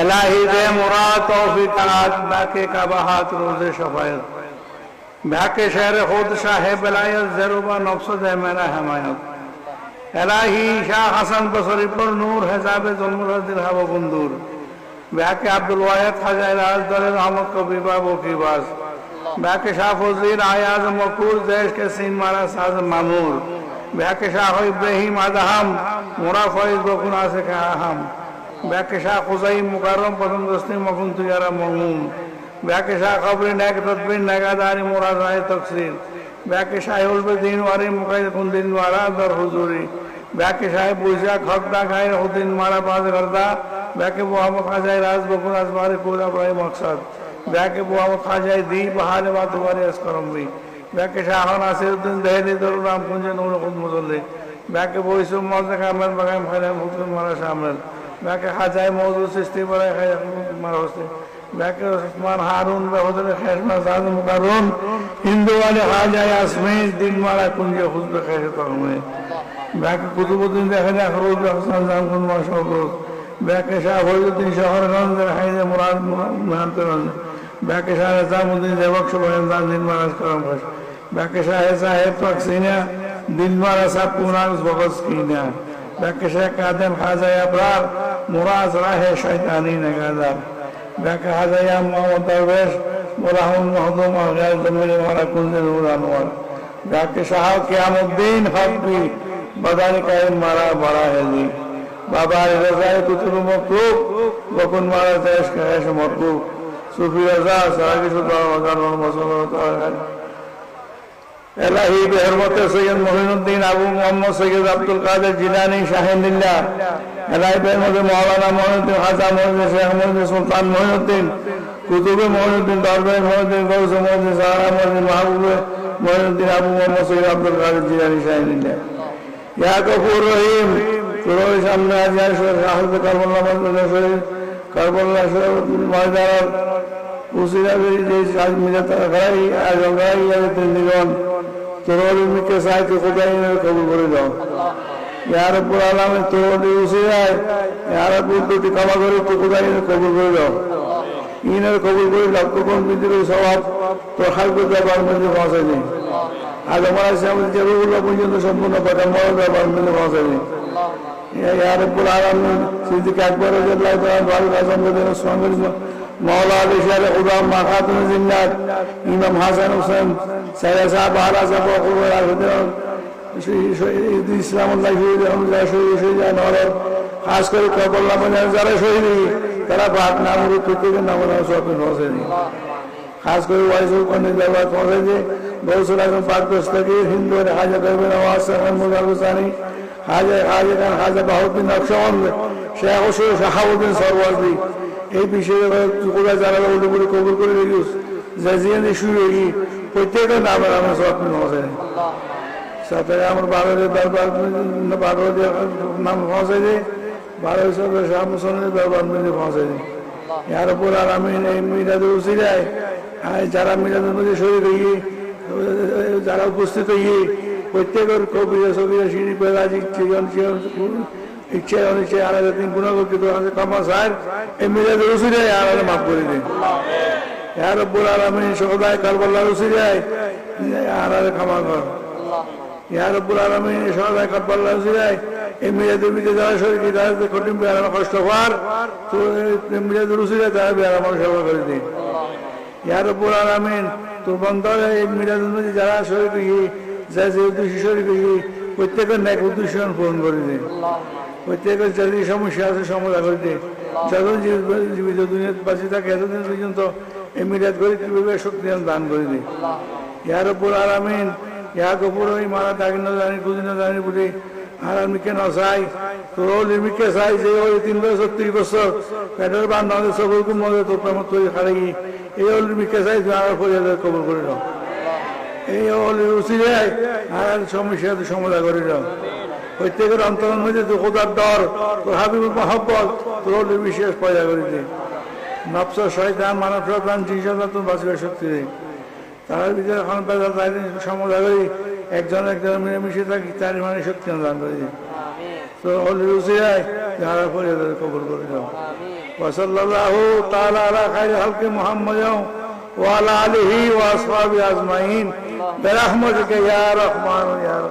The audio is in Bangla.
এলাহি দে মোরা তৌফিক আজ বাকে কাবাহাত রোজে সফায়ত। ভ্যাকে শের শাহে বেলায়ত জেরুবা নফস দে হেমায়ত। এলাহি শাহ হাসান বসরি পর হেজাবে জন্মরাজ দিল হাব ব্যাকে আব্দুল ওয়াহেদ খাজাই আহমদ কবি বাবু কিবাস ব্যাকে আয়াজ মকুর দেশ কে সিন মারা সাজ মামুর। ব্যাকে শাহ ইব্রাহিম আদহাম, মোরা ফয়েজ বকুন আসে কাহাম ہم ব্যাকে শাহ খুজাই মুকাররম প্রথম দস্তি মকুন তুয়ারা মহমুম ব্যাকে শাহ খবরি নেক তদবিন নেগাদারি মুরাদ রায় তকসির ব্যাকে শাহ উলবে দিন ওয়ারি মুকাই কুন্দিন ওয়ারা দর হুজুরি। ব্যাকে শাহ বুঝা খকদা খাই হুদিন মারা বাজ গর্দা। ব্যাকে মোহাম্মদ খাজাই রাজ বকুন আজমারি পুরা বড়াই মকসদ। ব্যাকে মোহাম্মদ খাজাই দি বাহারে বা দুবারে আসকরমবি ব্যাকে শাহ নাসিরুদ্দিন দেহলি দরুল রাম কুঞ্জে নূর খুদ মুসল্লি ব্যাকে বইসুম মজা কামেল বাগাম খাইলাম হুকুম মারা শামেল ব্যাকে খাজাই মৌজুদ সৃষ্টি করে মারা হচ্ছে ব্যাকে ওসমান হারুন মুকারুন হিন্দু দিন মারা কুঞ্জে খেসে ব্যাকে কুতুবুদ্দিন দেখা যায় খরুজ হাসান জাম কুন মাশরুজ ব্যাকে শাহ ফরিদুদ্দিন শহরগঞ্জ হাইজে মুরাদ মেহান্তগঞ্জ ব্যাকে শাহ নিজামুদ্দিন দেবক দিন মারাজ করম খাস ব্যাকে শাহ সাহেব তকসিনা দিন মারা কিনা ব্যাকে শাহ খাজাই আবরার মুরাজ রাহে শয়তানি নগাদার। ব্যাকে হাজাইয়া মোহাম্মদ দরবেশ, মুরাহুল মহদুম আগায় জমির মারা কুঞ্জে নূর আনোয়ার ব্যাকে শাহ কিয়ামুদ্দিন হকবি বদানি কায়েম মারা বড়া হেজি। বাবা রেজায় কুতুল মকরুব, বকুন মারা দেশ কায়েশ মকরুব সুফি রাজা সারা কিছু দরবার মসল এলাহি বেহরমতে সৈয়দ মহিনুদ্দিন আবু মোহাম্মদ সৈয়দ আব্দুল কাদের জিলানি শাহিনুল্লাহ এলাহি বেহরমতে মৌলানা মহিনুদ্দিন খাজা মহিনুদ্দিন শেখ মহিনুদ্দিন সুলতান মহিনুদ্দিন, কুতুবে মহিনুদ্দিন দরবে মহিনুদ্দিন, গৌস মহিনুদ্দিন, সাহারা মহিনুদ্দিন, মাহবুবে মহিনুদ্দিন আবু মোহাম্মদ সৈয়দ আব্দুল কাদের জিলানি শাহিনুল্লাহ ইয়া গফুর রহিম তুরোই সামনে আজ রাহুল কারবল্লা মহিনুদ্দিন শহীদ কারবল্লা শহীদ ময়দার উসিরা যে আজ মিলাতা গাই আজ গাই আজ তিন দিগন তোর মিকে সাইকে খোদাই কবুল করে দাও। ইয়ার উপর আলামে তোর উসিরায় ইয়ার উপর দুটি কামা করে তো খোদাই কবুল করে দাও। ইনের কবুল করে লক্ষ কোন বিদ্যুৎ স্বভাব তো হালকা ব্যাপার মধ্যে পৌঁছায়নি। আজ আমার আছে আমাদের জরুরুল্লাহ পর্যন্ত সম্পূর্ণ কথা মর ব্যাপার মধ্যে পৌঁছায়নি। ইয়ার উপর আলামে সিদ্দিক তাআলা ভালো আজম সঙ্গে মৌলা বিশাল উদাম মাখাতুন জিন্নাত, ইমাম হাসান হোসেন সাইরা সাহেব আলা সাহেব ইসলাম শহীদ নরর খাস করে কবল্লা মানে যারা শহীদ তারা বাদ নাম থেকে নাম সপিন হোসেন খাস করে ওয়াইসুল কন্যা ব্যবহার পৌঁছেছে গৌসুল আজম পাক দস্তগীর, হিন্দু হাজা দেবেন আওয়াজ মোহাম্মদ আবুসানি হাজা হাজা খান হাজা বাহুদ্দিন হোসেন এই বিষয়ে কোথায় যারা উল্টো করে কবুল করে রেখেছ জাজিয়ান শুরু হয়ে প্রত্যেকের নামে আমার স্বপ্ন আছে। সাথে আমার বারোদের দরবার বারো নাম পৌঁছে যে বারো হিসাবে শাহ দরবার মধ্যে পৌঁছে যে এর উপর আর আমি এই মিরাজে উঠে যায় যারা মিরাজের মধ্যে শরীর হয়ে যারা উপস্থিত হয়ে প্রত্যেকের কবিরা সবিরা সিঁড়ি পেরাজি চিকন চিকন ইচ্ছে অনিচ্ছে আলাদা তিন গুণাগত কামা সাহেব এই মিরাজের উসিরে আলাদা মাফ করে দিন। ইয়ার রব্বুল আলামিন সদায় কারবাল্লা উসিরে আলাদা ক্ষমা কর। ইয়া রব্বুল আলামিন সদায় কারবাল্লা উসিরে এই। মিরাজের ভিতরে যারা শরীর তাদের কঠিন বেড়ানো কষ্ট হওয়ার তো মিরাজের উসিরে তারা বেড়ানো সেবা করে দিন। ইয়া রব্বুল আলামিন তোর বন্ধরে, এই মধ্যে যারা শরীর যা যে উদ্দেশ্য শরীর প্রত্যেকের ন্যাক উদ্দেশ্য পূরণ করে দিন প্রত্যেকের যাদের সমস্যা আছে, সমাধান করে দিন যতদিন জীবিত দুনিয়া বাঁচে থাকে, এতদিন পর্যন্ত এই মিরাজ করে কীভাবে শক্তি দান করে দিই ইয়ার উপর আরামিন ইয়াক উপর ওই মারা তাকে না জানি কুদিন না জানি বলি আর আমি কেন চাই? তোর লিমিটকে চাই যে ওই তিন বছর, ছত্রিশ বছর পেটের বান আমাদের সকলকে মনে তোর প্রেমত তৈরি খাড়ি এই লিমিটকে চাই আর পরিবার কবর করে দাও এই অলির উচিরায় আর সমস্যার সমাধা করি না প্রত্যেকের অন্তরের মধ্যে তো ডর তোর হাবিবুর মহব্বত, তোর অলির পয়দা দে। নবস শয়তান, মানব শয়তান জিনিসটা তোর শক্তি দে। তার ভিতরে এখন বেদা তাই করি, একজন একজন মিলেমিশে থাকি, তার মানে শক্তি দান করে দিই তো অলির উচিরায় যারা করে তাদের কবর করে দাও। ওসল্লাহ তালা খাই হালকে মোহাম্মদ ওয়ালা আলহি ওয়াসফাবি আজমাইন। برحمتك يا رحمن يا رحيم.